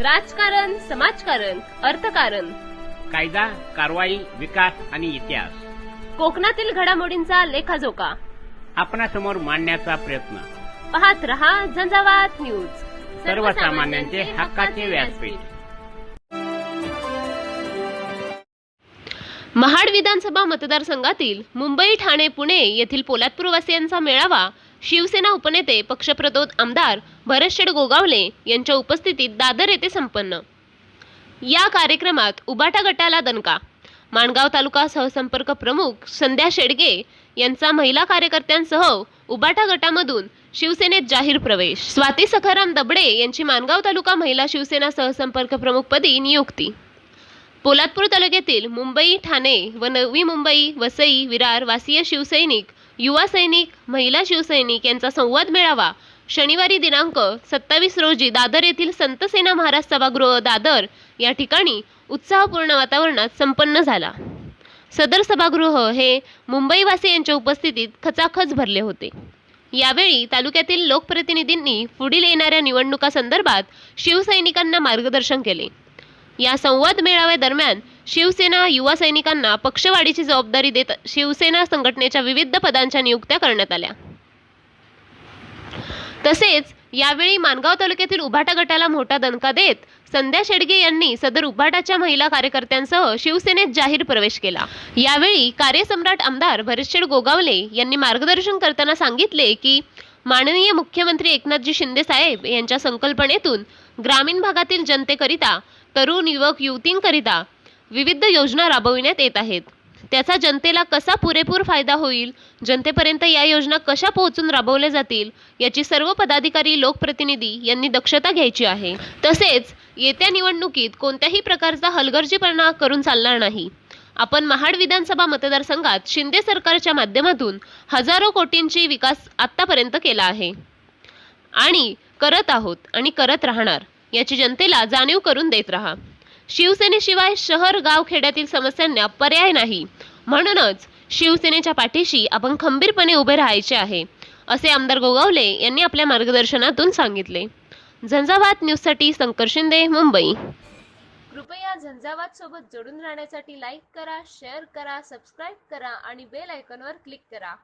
राजकारण समाजकारण अर्थकारण. कायदा कारवाई विकास आणि इतिहास. कोकणातील घडामोडींचा लेखाजोखा. आपणासमोर मांडण्याचा प्रयत्न. पाहत रहा झंझावात न्यूज. सर्वसामान्यांचे हक्काचे व्यासपीठ. महाड विधानसभा मतदारसंघातील मुंबई ठाणे पुणे येथील पोलादपूरवासियांचा मेळावा शिवसेना उपनेते पक्षप्रतोद आमदार भरतशेड गोगावले यांच्या उपस्थितीत दादर येथे संपन्न. या कार्यक्रमात उबाटा गटाला दणका. माणगाव तालुका सहसंपर्क प्रमुख संध्या शेडगे यांचा महिला कार्यकर्त्यांसह उबाटा गटामधून शिवसेनेत जाहीर प्रवेश. स्वाती सखाराम दबडे यांची माणगाव तालुका महिला शिवसेना सहसंपर्क प्रमुखपदी नियुक्ती. पोलादपूर तालुक्यातील मुंबई ठाणे व नवी मुंबई वसई विरार वासीय शिवसैनिक युवा सैनिक महिला शिवसैनिक यांचा संवाद मेळावा. शनिवारी दिनांक सत्तावीस रोजी दादर येथील संतसेना महाराज सभागृह दादर या ठिकाणी उत्साहपूर्ण वातावरणात संपन्न झाला. सदर सभागृह हे मुंबईवासी यांच्या उपस्थितीत खचाखच भरले होते. यावेळी तालुक्यातील लोकप्रतिनिधींनी पुढील येणाऱ्या निवडणुकासंदर्भात शिवसैनिकांना मार्गदर्शन केले. या संवाद मेळाव्यादरम्यान शिवसेना युवा सैनिकांना पक्षवाढीची जबाबदारी देत शिवसेना संघटनेच्या विविध पदांच्या नियुक्त्या करण्यात आल्या. तसेच यावेळी मानगाव तालुक्यातील उभाटा गटाला मोठा दणका देत संध्या शेडगे यांनी सदर उभाटाच्या महिला कार्यकर्त्यांसह शिवसेनेत जाहीर प्रवेश केला. यावेळी कार्यसम्राट आमदार भरतशेड गोगावले यांनी मार्गदर्शन करताना सांगितले की माननीय मुख्यमंत्री एकनाथजी शिंदे साहेब यांच्या संकल्पनेतून ग्रामीण भागातील जनतेकरिता तरुण युवक युवतींकरिता विविध योजना राबविण्यात येत आहेत. त्याचा जनतेला कसा पुरेपूर फायदा होईल जनतेपर्यंत या योजना कशा पोहोचून राबवल्या जातील याची सर्व पदाधिकारी लोकप्रतिनिधी यांनी दक्षता घ्यायची आहे. तसेच येत्या निवडणुकीत कोणत्याही प्रकारचा हलगर्जीपणा करून चालणार नाही. आपण महाड विधानसभा मतदारसंघात शिंदे सरकारच्या माध्यमातून हजारो कोटींची विकास आत्तापर्यंत केला आहे. आणि करत आहोत आणि करत राहणार याची जनतेला जाणीव करून देत राहा. शिवसेनेशिवाय शहर गाव खेड्यातील समस्यांना पर्याय नाही. म्हणूनच शिवसेनेच्या पाठीशी आपण खंबीरपणे उभे राहायचे आहे असे आमदार गोगावले यांनी आपल्या मार्गदर्शनातून सांगितले. झंझावात न्यूजसाठी शंकर शिंदे मुंबई. कृपया झंझावात सोबत जोडून राहण्यासाठी लाईक करा शेअर करा सबस्क्राईब करा आणि बेल आयकॉनवर क्लिक करा.